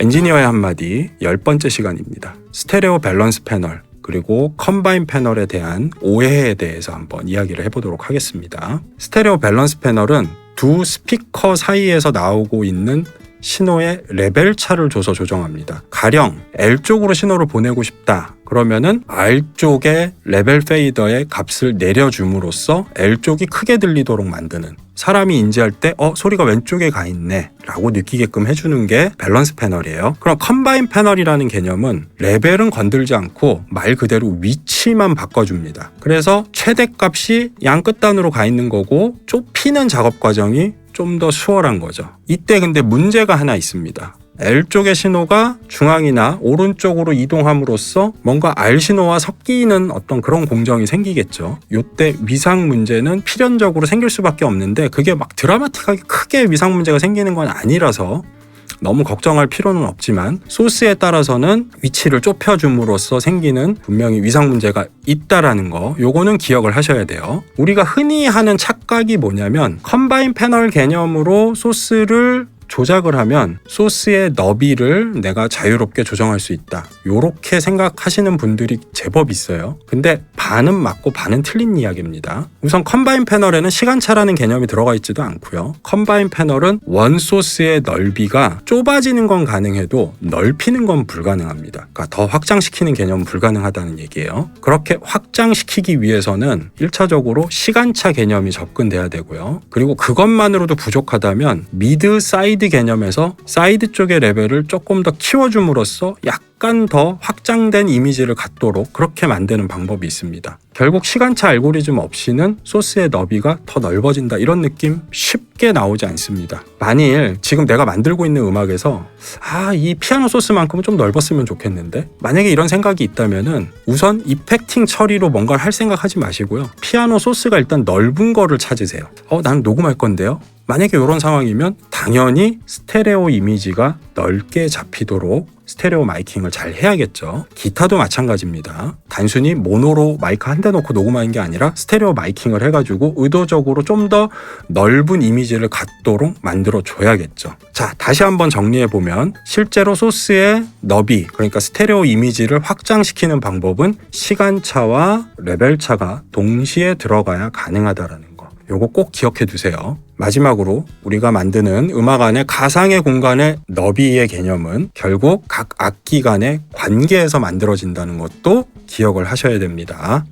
엔지니어의 한마디 열 번째 시간입니다. 스테레오 밸런스 패널 그리고 컴바인 패널에 대한 오해에 대해서 한번 이야기를 해보도록 하겠습니다. 스테레오 밸런스 패널은 두 스피커 사이에서 나오고 있는 신호의 레벨 차를 줘서 조정합니다. 가령 L 쪽으로 신호를 보내고 싶다. 그러면은 R 쪽의 레벨 페이더의 값을 내려줌으로써 L 쪽이 크게 들리도록 만드는 사람이 인지할 때 어 소리가 왼쪽에 가 있네 라고 느끼게끔 해주는 게 밸런스 패널이에요 그럼 컴바인 패널이라는 개념은 레벨은 건들지 않고 말 그대로 위치만 바꿔줍니다 그래서 최대값이 양 끝단으로 가 있는 거고 좁히는 작업 과정이 좀 더 수월한 거죠 이때 근데 문제가 하나 있습니다 L 쪽의 신호가 중앙이나 오른쪽으로 이동함으로써 뭔가 R 신호와 섞이는 어떤 그런 공정이 생기겠죠. 요때 위상 문제는 필연적으로 생길 수밖에 없는데 그게 막 드라마틱하게 크게 위상 문제가 생기는 건 아니라서 너무 걱정할 필요는 없지만 소스에 따라서는 위치를 좁혀줌으로써 생기는 분명히 위상 문제가 있다라는 거 요거는 기억을 하셔야 돼요. 우리가 흔히 하는 착각이 뭐냐면 컴바인 패널 개념으로 소스를 조작을 하면 소스의 너비를 내가 자유롭게 조정할 수 있다. 요렇게 생각하시는 분들이 제법 있어요. 근데 반은 맞고 반은 틀린 이야기입니다. 우선 컴바인 패널에는 시간차라는 개념이 들어가 있지도 않고요. 컴바인 패널은 원 소스의 넓이가 좁아지는 건 가능해도 넓히는 건 불가능합니다. 그러니까 더 확장시키는 개념은 불가능하다는 얘기예요. 그렇게 확장시키기 위해서는 1차적으로 시간차 개념이 접근돼야 되고요. 그리고 그것만으로도 부족하다면 미드 사이드 개념에서 사이드 쪽의 레벨을 조금 더 키워줌으로써 약간 더 확장된 이미지를 갖도록 그렇게 만드는 방법이 있습니다. 결국 시간차 알고리즘 없이는 소스의 너비가 더 넓어진다 이런 느낌 쉽게 나오지 않습니다. 만일 지금 내가 만들고 있는 음악에서 아 이 피아노 소스만큼은 좀 넓었으면 좋겠는데 만약에 이런 생각이 있다면은 우선 이펙팅 처리로 뭔가를 할 생각하지 마시고요. 피아노 소스가 일단 넓은 거를 찾으세요. 어 나는 녹음할 건데요. 만약에 이런 상황이면 당연히 스테레오 이미지가 넓게 잡히도록 스테레오 마이킹을 잘 해야겠죠. 기타도 마찬가지입니다. 단순히 모노로 마이크 한 대 놓고 녹음하는 게 아니라 스테레오 마이킹을 해가지고 의도적으로 좀 더 넓은 이미지를 갖도록 만들어 줘야겠죠. 자, 다시 한번 정리해 보면 실제로 소스의 너비, 그러니까 스테레오 이미지를 확장시키는 방법은 시간차와 레벨차가 동시에 들어가야 가능하다라는 거. 요거 꼭 기억해 두세요. 마지막으로 우리가 만드는 음악 안의 가상의 공간의 너비의 개념은 결국 각 악기 간의 관계에서 만들어진다는 것도 기억을 하셔야 됩니다.